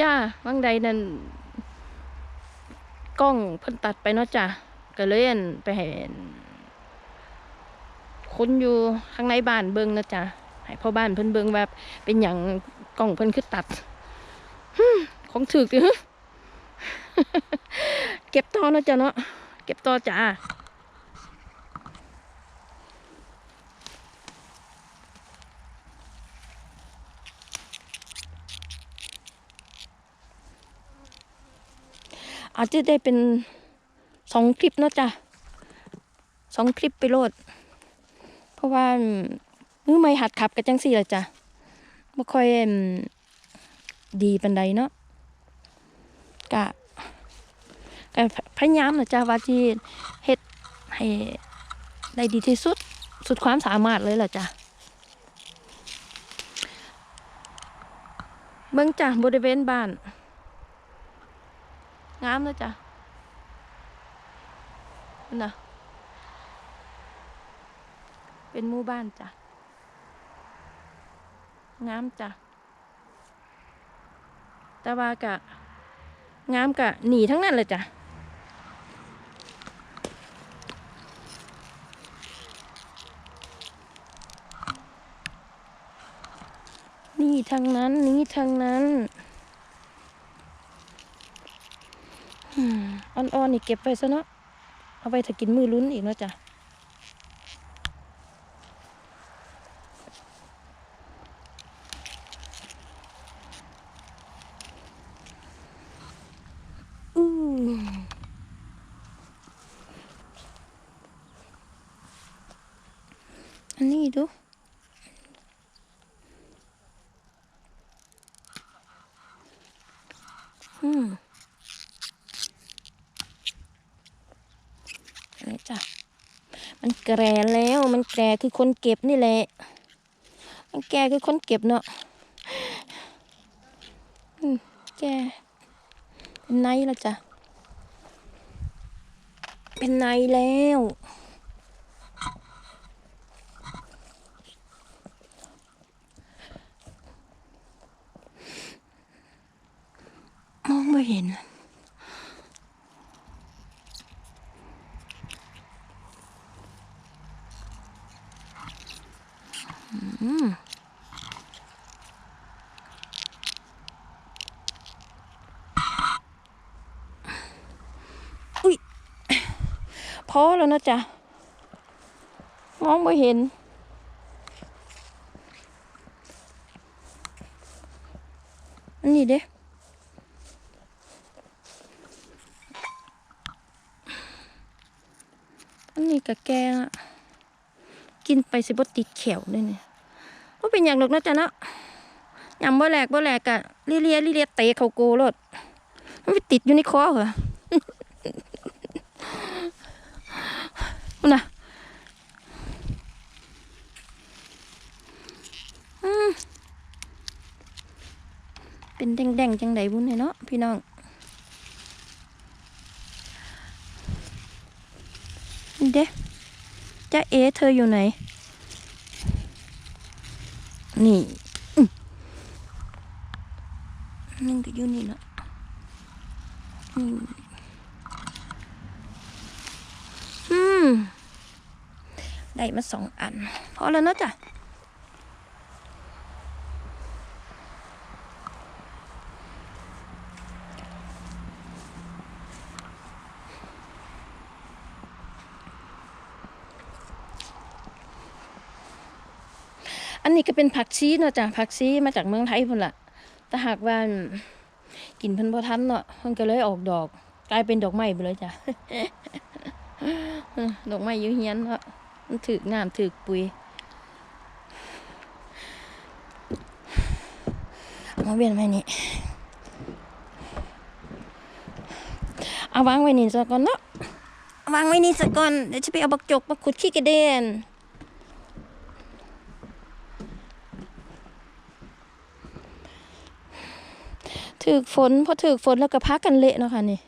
จ้าวังใดนั่นกล้องเพิ่นตัดไปเนาะจ้ะก็เลยอันไปเห็นคนอยู่ข้างในบ้านเบิ่งนะจ้ะให้พ่อบ้านเพิ่นเบิ่งว่าเป็นหยังกล้องเพิ่นคือตัดของถึกติเก็บต่อเนาะจ้ะเนาะเก็บต่อจ้า อาจจะได้เป็นสองคลิปเนาะจ้ะสองคลิปไปโหลด เพราะว่ามือไม่หัดขับกันจังสี่ละจ้ะไม่ค่อยดีปันใดเนาะกะกะพยายามนะจ้ะว่าที่เฮ็ดให้ได้ดีที่สุดสุดความสามารถเลยล่ะจ้ะเบิ่งจ้ะบริเวณบ้าน งามเลยจ้ะน่ะเป็นหมู่บ้านจ้ะงามจ้ะแต่ว่ากะงามกะหนีทั้งนั้นเลยจ้ะนี่ทางนั้นนี่ทางนั้น อืมอ่อนๆนี่เก็บไปซะเนาะเอาไปถ้ากินมือลุ้นอีกเนาะจ้ะอันนี้ดูอืม นี่จ้ะ มันแก่แล้วมันแก่คือคนเก็บนี่แหละ มันแก่คือคนเก็บเนาะแก่เป็นไนแล้วจ้ะ เป็นไนแล้วมองไม่เห็น อุ้ยพอแล้วนะจ๊ะ มองไม่เห็น อันนี้เด้อันนี้กะแกงอะ กินไปสิบติดเขียวเลยเนี่ย ว่าเป็นอย่างหรอกนะจ๊ะเนาะยำบ่แหลกบ่แหลกกะเลียเลียเลียเตะเขาโกรถมันไปติดอยู่ในคอเหรอนะเป็นแดงๆจังไดบุญเนี่ยเนาะพี่น้อง เด้จ้าเอเธออยู่ไหน นี่นี่ก็อยู่นี่นะอืม ได้มาสองอัน พอแล้วเนาะจ้ะ อันนี้ก็เป็นผักชีเนาะจ้ะผักชีมาจากเมืองไทยพุ่นละแต่หากว่ากินเพิ่นบ่ทันเนาะมันก็เลยออกดอก กลายเป็นดอกไม้ไปเลยจ้ะดอกไม้อยูเฮียนเนาะมันถือกงามถือกปุยมาเวียนไว้นี่เอาวางไว้นี่ซะก่อนเนาะวางไว้นี่ซะก่อนเดี๋ยวจะไปเอาบักจกมาขุดขี้กระเด็น ถือฝนพอถือฝนแล้วก็พักกันเละเนาะค่ะนี่